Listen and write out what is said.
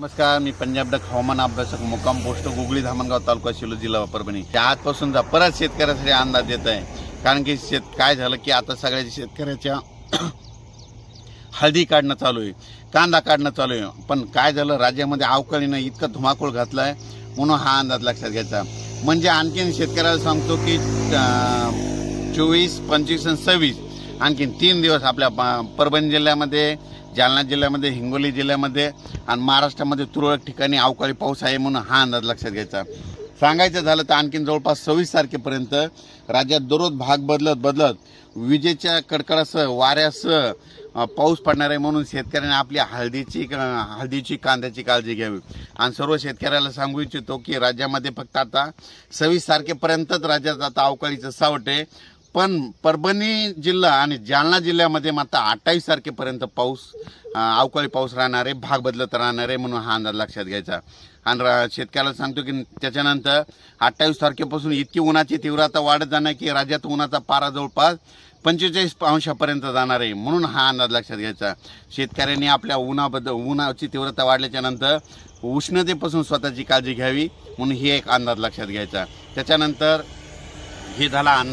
नमस्कार मी पंजाब डक हवामान अभ्यासक मुक्काम पोस्ट गुगली धामणगाव तालुका शिलो जिल्हा परभणी. त्या परत शेतकऱ्यासाठी अंदाज देत आहे. कारण की शेत काय झालं की आता सगळ्या शेतकऱ्याच्या हळदी काढणं चालू आहे. कांदा काढणं चालू आहे. पण काय झालं? राज्यामध्ये अवकाळीनं इतकं धुमाकूळ घातला आहे म्हणून हा अंदाज लक्षात घ्यायचा. म्हणजे आणखीन शेतकऱ्याला सांगतो की चोवीस पंचवीस आणि सव्वीस आणखीन तीन दिवस आपल्या प- परभणी जिल्ह्यामध्ये जालना जिल्ह्यामध्ये हिंगोली जिल्ह्यामध्ये आणि महाराष्ट्रामध्ये तुरळक ठिकाणी अवकाळी पाऊस आहे म्हणून हा अंदाज लक्षात घ्यायचा. सांगायचं झालं तर आणखीन जवळपास सव्वीस तारखेपर्यंत राज्यात दररोज भाग बदलत बदलत विजेच्या कडकडासह वाऱ्यासह पाऊस पडणार आहे म्हणून शेतकऱ्यांनी आपली हळदीची हळदीची कांद्याची काळजी घ्यावी. आणि सर्व शेतकऱ्याला सांगू इच्छितो की राज्यामध्ये फक्त आता सव्वीस तारखेपर्यंतच राज्यात आता अवकाळीचं सावट आहे. पण परभणी जिल्हा आणि जालना जिल्ह्यामध्ये मात्र अठ्ठावीस तारखेपर्यंत पाऊस अवकाळी पाऊस राहणार आहे भाग बदलत राहणार आहे म्हणून हा अंदाज लक्षात घ्यायचा. आणि रा- शेतकऱ्याला सांगतो की त्याच्यानंतर अठ्ठावीस तारखेपासून इतकी उन्हाची तीव्रता वाढत जाणार की राज्यात उन्हाचा पारा जवळपास पंचेचाळीस अंशापर्यंत जाणार आहे म्हणून हा अंदाज लक्षात घ्यायचा. शेतकऱ्यांनी आपल्या उन्हाबद्दल उन्हाची तीव्रता वाढल्याच्या नंतर उष्णतेपासून स्वतःची काळजी घ्यावी म्हणून ही एक अंदाज लक्षात घ्यायचा. त्याच्यानंतर हे झाला अंदाज.